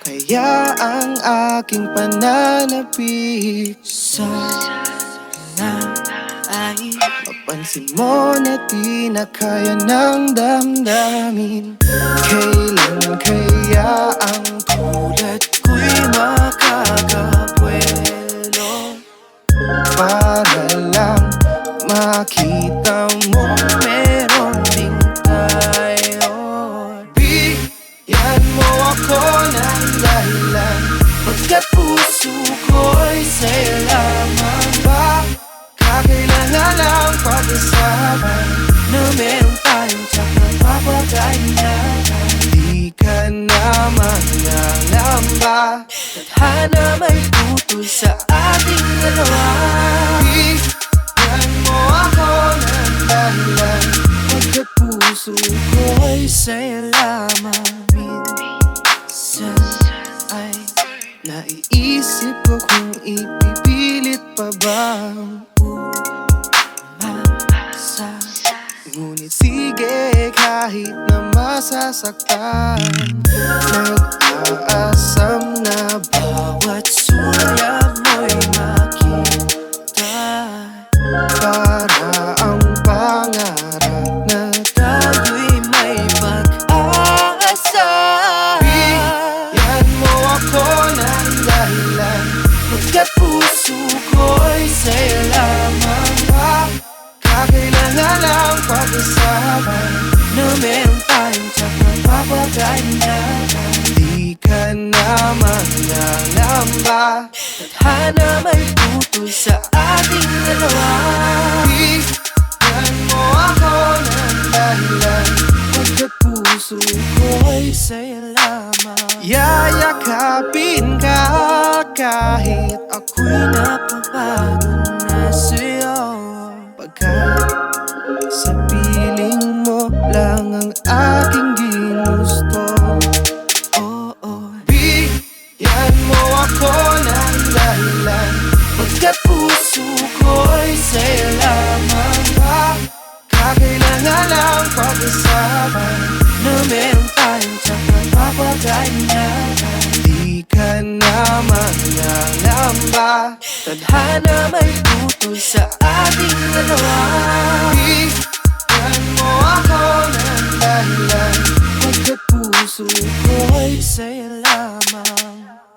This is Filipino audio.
kaya ang aking pananabik Sana ay Mapansin mo na di na kaya ng damdamin. Kailan kaya ang tulad ko'y makakabuelo Para lang makita mo meron ding tayo. Bigyan mo ako puso ko'y sa'yo lamang ba? Kakailangan ang pag-usapan Na meron tayong tsaka papagalingan Di ka naman nangamba Tadhana may sa ating dalawa. Bigyan mo ako ng dahilan. Pagkat puso ko'y sa'yo lamang Naiisip ko kung ipipilit pa bang umasa. Ngunit sige kahit na masasaktan Nag-aasam na bawat sulyap mo'y makita. Para ang pangarap na tayo'y may pag-asa. Bigyan mo ako dahilan Pagkat puso ko'y sa'yo lamang Kakailangan lang pag-usapan Na meron tayong tsaka papagalingan Di ka naman nangamba Tadhana may putol sa ating dalawa. Bigyan lamang Yayakapin ka kahit ako'y napapagod na sa'yo. Pagkat sa piling mo lang ang aking ginusto. Oo Bigyan mo ako ng dahilan. Pagkat puso ko'y sa'yo lamang Kakailangan lang pag-usapan nangamba Tadhana may putol sa ating dalawa. Bigyan mo ako ng dahilan Pagkat puso ko'y sa'yo lamang